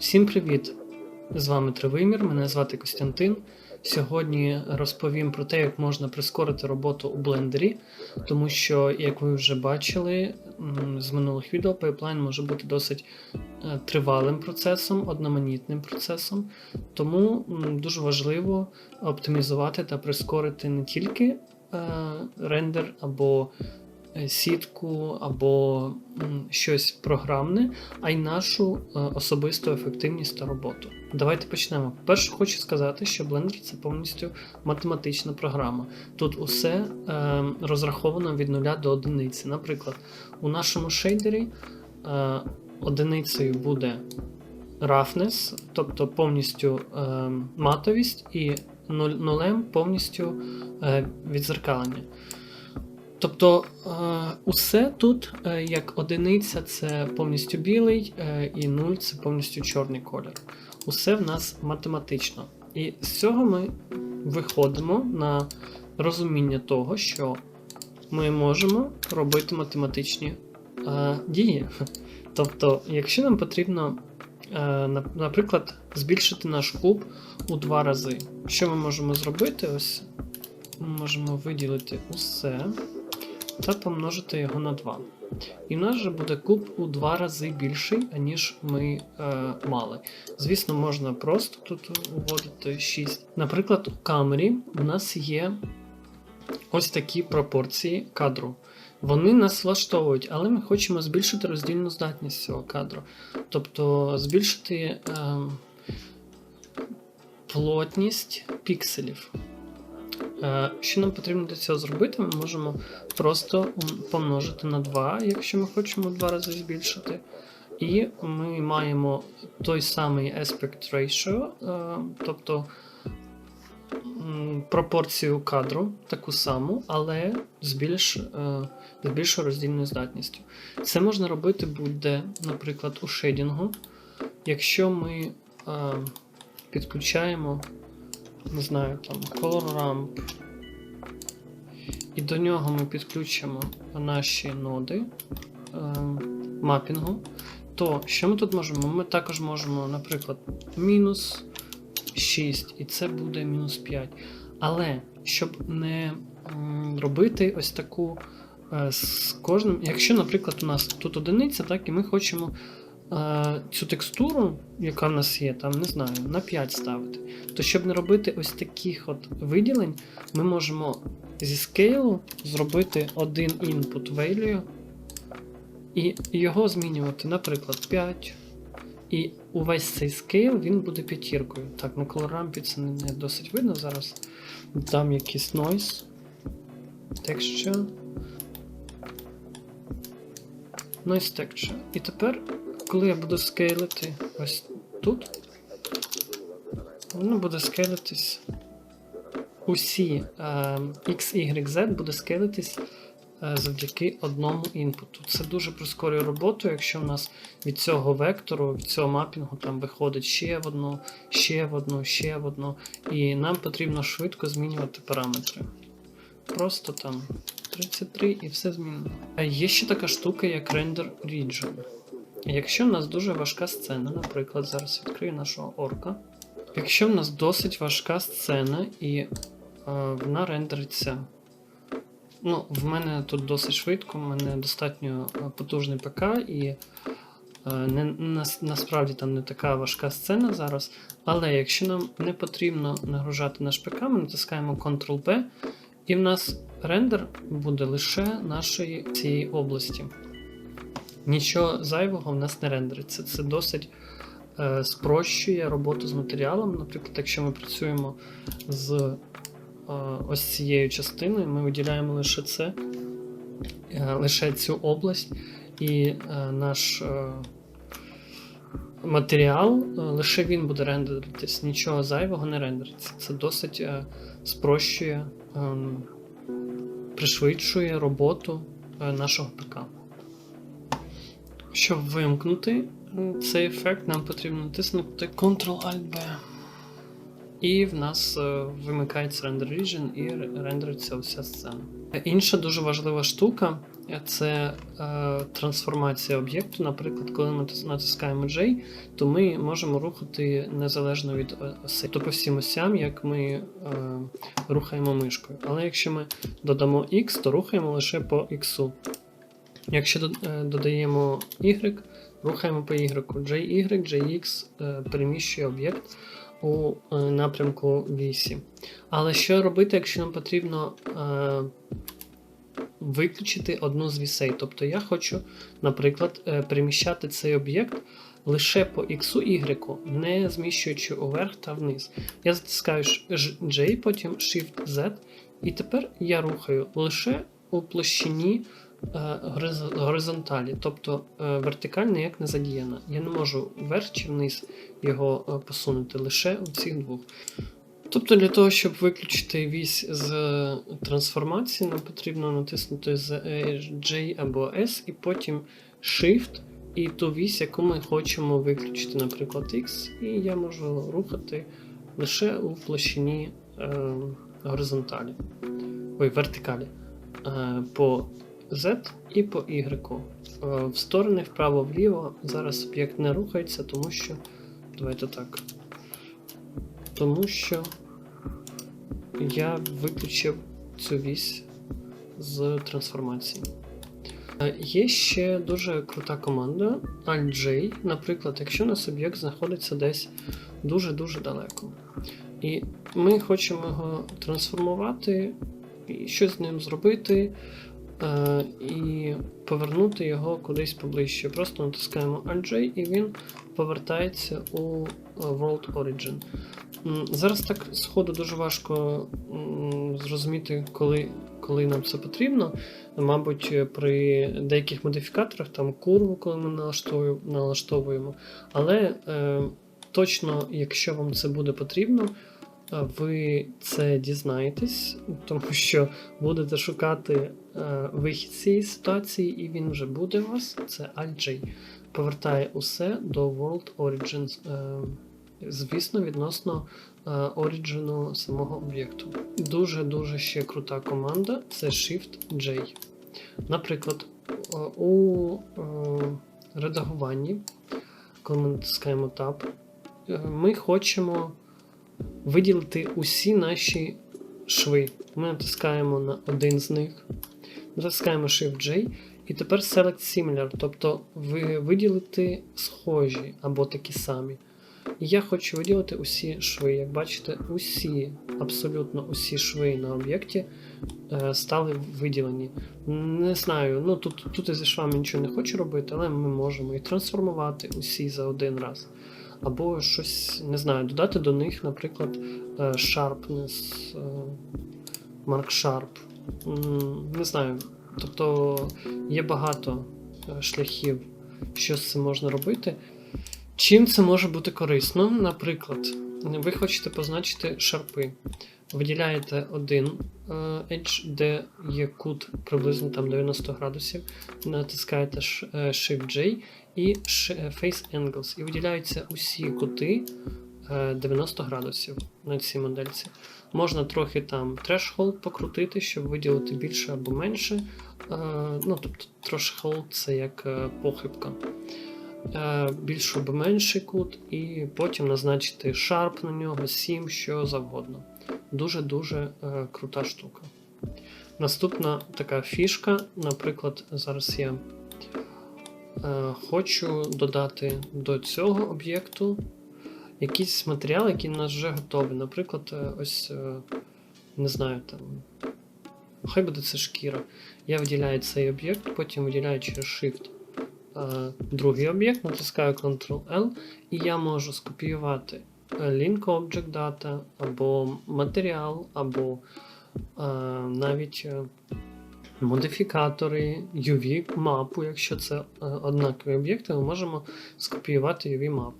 Всім привіт! З вами Тривимір, мене звати Костянтин. Сьогодні розповім про те, як можна прискорити роботу у блендері, тому що, як ви вже бачили з минулих відео, пайплайн може бути досить е, тривалим процесом, одноманітним процесом. Тому дуже важливо оптимізувати та прискорити не тільки е, рендер або сітку, або щось програмне, а й нашу е, особисту ефективність та роботу. Давайте почнемо. Перше, хочу сказати, що Blender це повністю математична програма. Тут усе е, розраховано від нуля до одиниці. Наприклад, у нашому шейдері е, одиницею буде roughness, тобто повністю е, матовість, і нулем повністю е, відзеркалення. Тобто е, усе тут, е, як одиниця, це повністю білий, е, і нуль це повністю чорний колір. Усе в нас математично. І з цього ми виходимо на розуміння того, що ми можемо робити математичні дії. Тобто, якщо нам потрібно, наприклад, збільшити наш куб у два рази, що ми можемо зробити? Ось ми можемо виділити усе та помножити його на 2. І в нас же буде куб у два рази більший, аніж ми е, мали. Звісно, можна просто тут вводити 6. Наприклад, у камері у нас є ось такі пропорції кадру. Вони нас влаштовують, але ми хочемо збільшити роздільну здатність цього кадру. Тобто збільшити е, плотність пікселів. Е, Що нам потрібно для цього зробити? Ми можемо просто помножити на 2, якщо ми хочемо два рази збільшити. І ми маємо той самий aspect ratio, е, тобто пропорцію кадру, таку саму, але з більш, е, з більшою роздільною здатністю. Це можна робити буде, наприклад, у шейдінгу. Якщо ми підключаємо, не знаю, там, Color Ramp, і до нього ми підключимо наші ноди е, мапінгу, то що ми тут можемо? Ми також можемо, наприклад, мінус 6, і це буде мінус 5. Але щоб не робити ось таку е, з кожним. Якщо, наприклад, у нас тут одиниця, так, і ми хочемо цю текстуру, яка в нас є, там, не знаю, на 5 ставити, то щоб не робити ось таких от виділень, ми можемо зі скейлу зробити один input value і його змінювати, наприклад, 5. І увесь цей скейл він буде п'ятіркою. Так, на колорампі це не, досить видно зараз. Дам якийсь noise. Texture. Noise texture. І тепер, коли я буду скейлити ось тут, воно буде скейлитись. Усі е, X, Y, Z буде скейлитись е, завдяки одному інпуту. Це дуже прискорює роботу, якщо в нас від цього вектору, від цього мапінгу там виходить ще в одну, ще в одну, ще в одну. І нам потрібно швидко змінювати параметри. Просто там 33 і все змінено. Є ще така штука, як Render Region. Якщо в нас дуже важка сцена, наприклад, зараз відкрию нашого орка. Якщо в нас досить важка сцена і е, вона рендериться. Ну, в мене тут досить швидко, в мене достатньо е, потужний ПК, і е, не, нас, насправді там не така важка сцена зараз. Але якщо нам не потрібно нагружати наш ПК, ми натискаємо Ctrl-B, і в нас рендер буде лише нашої цієї області. Нічого зайвого в нас не рендериться. Це досить е, спрощує роботу з матеріалом. Наприклад, якщо ми працюємо з е, ось цією частиною, ми виділяємо лише це, е, лише цю область, і е, наш е, матеріал, е, лише він буде рендеритись, нічого зайвого не рендериться. Це досить е, спрощує, е, пришвидшує роботу е, нашого ПК. Щоб вимкнути цей ефект, нам потрібно натиснути Ctrl-Alt-B. І в нас е, вимикається Render Region і рендериться вся сцена. Інша дуже важлива штука це е, трансформація об'єкту. Наприклад, коли ми натискаємо J, то ми можемо рухати незалежно від осей. Тобто по всім осям, як ми е, рухаємо мишкою. Але якщо ми додамо X, то рухаємо лише по X. Якщо е, додаємо Y, рухаємо по Y. JY, JX е, переміщує об'єкт у е, напрямку вісі. Але що робити, якщо нам потрібно виключити одну з вісей? Тобто я хочу, наприклад, переміщати цей об'єкт лише по X, Y, не зміщуючи уверх та вниз. Я затискаю J, потім Shift Z, і тепер я рухаю лише у площині горизонталі, тобто е, вертикаль ніяк не задіяна. Я не можу вверх чи вниз його е, посунути лише у цих двох. Тобто для того, щоб виключити вісь з е, трансформації, нам потрібно натиснути е, J або S і потім Shift і ту вісь, яку ми хочемо виключити, наприклад, X, і я можу рухати лише у площині е, горизонталі, ой, вертикалі е, по Z і по Y. Е, в сторони вправо-вліво зараз об'єкт не рухається, тому що. Давайте так. Тому що я виключив цю вісь з трансформації. Е, Є ще дуже крута команда Alt-J, наприклад, якщо у нас об'єкт знаходиться десь дуже-дуже далеко. І ми хочемо його трансформувати, і щось з ним зробити, е, і повернути його кудись поближче. Просто натискаємо Alt-J і він повертається у е, World Origin. Зараз так сходу дуже важко зрозуміти, коли, коли нам це потрібно. Мабуть, при деяких модифікаторах, там курву, коли ми налаштовуємо. Але е, точно, якщо вам це буде потрібно, ви це дізнаєтесь, тому що будете шукати е, вихід цієї ситуації, і він вже буде у вас. Це Alt-J. Повертає усе до World Origins. Е, звісно, відносно е, оріджину самого об'єкту. Дуже-дуже ще крута команда це Shift-J. Наприклад, е, у е, редагуванні, коли ми натискаємо Tab, ми хочемо виділити усі наші шви. Ми натискаємо на один з них, натискаємо Shift-J, і тепер Select Similar, тобто ви виділите схожі або такі самі. І я хочу виділити усі шви. Як бачите, усі, абсолютно усі шви на об'єкті е, стали виділені. Не знаю, ну тут, тут зі швами нічого не хочу робити, але ми можемо їх трансформувати усі за один раз. Або щось, не знаю, додати до них, наприклад, е, sharpness, е, mark sharp. Не знаю. Тобто є багато е, шляхів, що з цим можна робити. Чим це може бути корисно? Наприклад, ви хочете позначити шарпи. Виділяєте один edge, де є кут приблизно там 90 градусів, натискаєте Shift-J і е, Face Angles, і виділяються усі кути е, 90 градусів на цій модельці. Можна трохи там threshold покрутити, щоб виділити більше або менше. Е, ну, тобто threshold це як е, похибка е, більшу або менший кут, і потім назначити Sharp на нього, 7, що завгодно. Дуже-дуже е, крута штука. Наступна така фішка, наприклад, зараз я е, хочу додати до цього об'єкту якийсь матеріал, який у нас вже готовий. Наприклад, е, ось, е, не знаю, там. Хай буде це шкіра. Я виділяю цей об'єкт, потім виділяю через Shift е, другий об'єкт, натискаю Ctrl-L, і я можу скопіювати е, link object data, або матеріал, або е, навіть е, модифікатори, UV-мапу, якщо це е, однакові об'єкти, ми можемо скопіювати UV-мапу.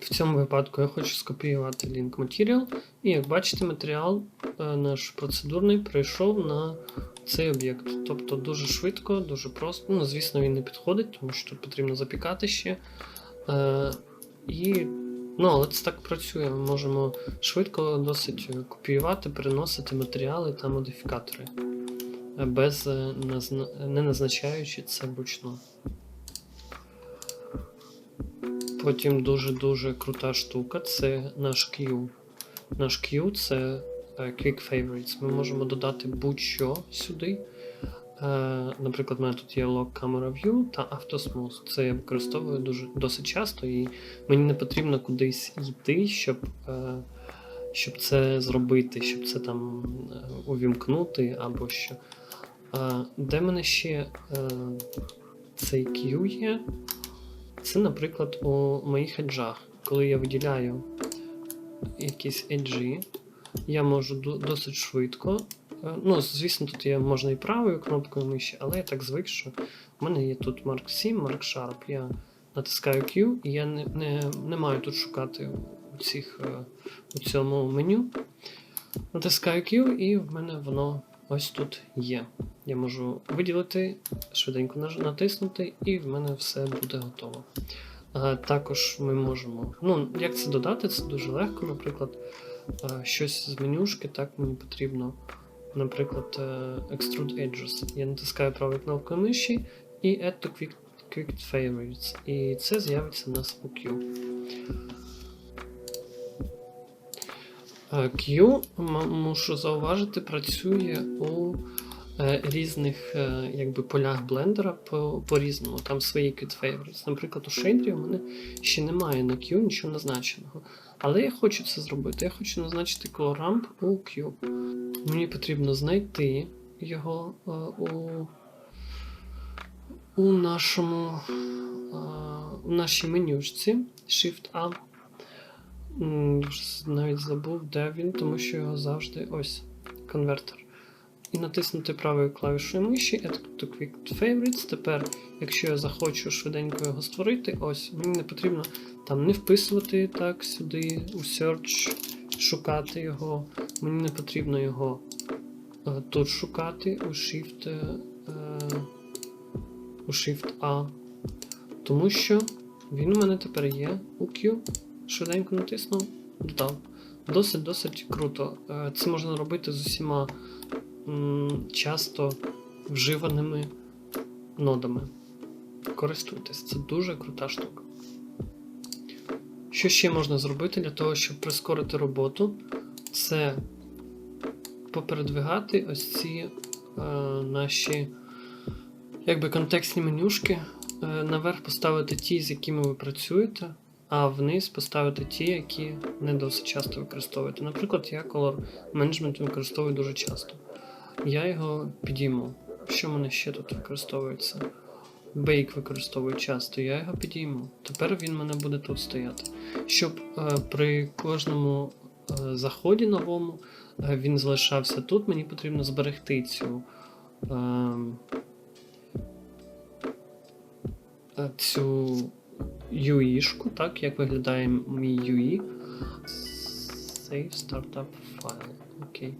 В цьому випадку я хочу скопіювати link material, і як бачите, матеріал е, наш процедурний прийшов на цей об'єкт. Тобто дуже швидко, дуже просто. Ну, звісно, він не підходить, тому що тут потрібно запікати ще. Е, і, ну, але це так працює. Ми можемо швидко досить копіювати, переносити матеріали та модифікатори. Без е, не назначаючи це вручну. Потім дуже-дуже крута штука це наш Q. Наш Q це е, Quick Favorites. Ми можемо додати будь-що сюди. Е, Наприклад, у мене тут є Lock Camera View та AutoSmooth. Це я використовую дуже досить часто, і мені не потрібно кудись йти, щоб, щоб це зробити, щоб це там увімкнути або що. Е, Де мене ще е, цей Q є? Це, наприклад, у моїх еджах. Коли я виділяю якісь еджі, я можу досить швидко. е, Ну, звісно, тут є можна і правою кнопкою миші, але я так звик, що в мене є тут Mark 7, Mark Sharp. Я натискаю Q, і я не, не, не маю тут шукати у, цих, е, у цьому меню. Натискаю Q, і в мене воно ось тут є. Я можу виділити, швиденько натиснути, і в мене все буде готово. А, також ми можемо. Ну, як це додати? Це дуже легко. Наприклад, щось з менюшки, так мені потрібно, наприклад, е, Extrude Edges. Я натискаю правою кнопкою миші і Add to Quick, quick Favorites. І це з'явиться на у Q. Е, Q, мушу зауважити, працює у е, різних е, якби, полях блендера по- по-різному. Там свої Quick Favorites. Наприклад, у шейдері у мене ще немає на Q нічого назначеного. Але я хочу це зробити. Я хочу назначити Color Ramp у Q. Мені потрібно знайти його е, у, у нашому е, у нашій менюшці Shift-A. Навіть забув, де він, тому що його завжди ось конвертер. І натиснути правою клавішою миші Add to Quick Favorites. Тепер, якщо я захочу швиденько його створити, ось мені не потрібно там не вписувати так сюди у Search, шукати його. Мені не потрібно його е, тут шукати у Shift, е, у Shift A. Тому що він у мене тепер є у Q. Швиденько натиснув, додав. Досить-досить круто. Е, Це можна робити з усіма часто вживаними нодами. Користуйтесь, це дуже крута штука. Що ще можна зробити для того, щоб прискорити роботу? Це попередвигати ось ці е, наші якби контекстні менюшки. Е, наверх поставити ті, з якими ви працюєте, а вниз поставити ті, які не досить часто використовуєте. Наприклад, я Color Management використовую дуже часто. Я його підійму. Що в мене ще тут використовується? Бейк використовую часто, я його підійму. Тепер він в мене буде тут стояти. Щоб е, при кожному е, заході новому е, він залишався тут, мені потрібно зберегти цю. Е, е, цю UI-шку, так, як виглядає мій UI. Save Startup File. Окей.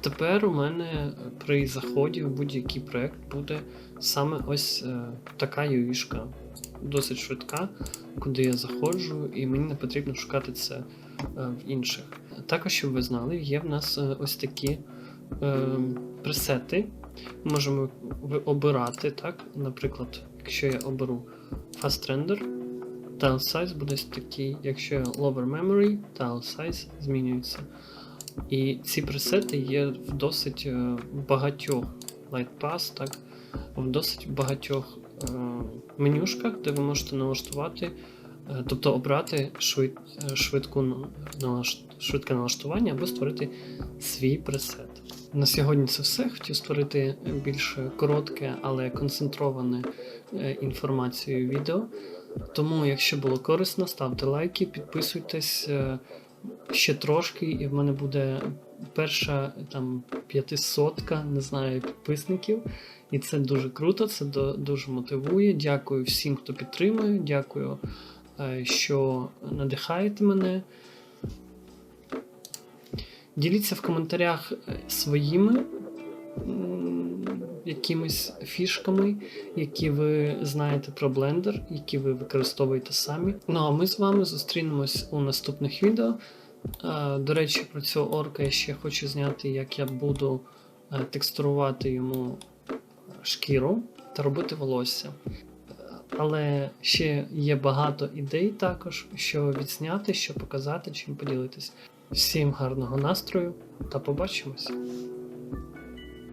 Тепер у мене при заході в будь-який проект буде саме ось е, така UI-шка. Досить швидка, куди я заходжу, і мені не потрібно шукати це е, в інших. Також, щоб ви знали, є в нас е, ось такі е, пресети. Можемо обирати, так? Наприклад, якщо я оберу Fast Render, Tile Size буде такий, якщо Lower Memory, Tile Size змінюється. І ці пресети є в досить е, багатьох LightPass, так, в досить багатьох е, менюшках, де ви можете налаштувати, е, тобто обрати швид, е, швидку налаш, швидке налаштування або створити свій пресет. На сьогодні це все. Хотів створити більш коротке, але концентроване е, інформацією відео. Тому, якщо було корисно, ставте лайки, підписуйтесь е, ще трошки, і в мене буде перша там п'ятисотка, не знаю, підписників. І це дуже круто, це дуже мотивує. Дякую всім, хто підтримує. Дякую, е, що надихаєте мене. Діліться в коментарях е, своїми якимись фішками, які ви знаєте про Blender, які ви використовуєте самі. Ну а ми з вами зустрінемось у наступних відео. Е, До речі, про цього орка я ще хочу зняти, як я буду е, текстурувати йому шкіру та робити волосся. Але ще є багато ідей також, що відзняти, що показати, чим поділитись. Всім гарного настрою та побачимось!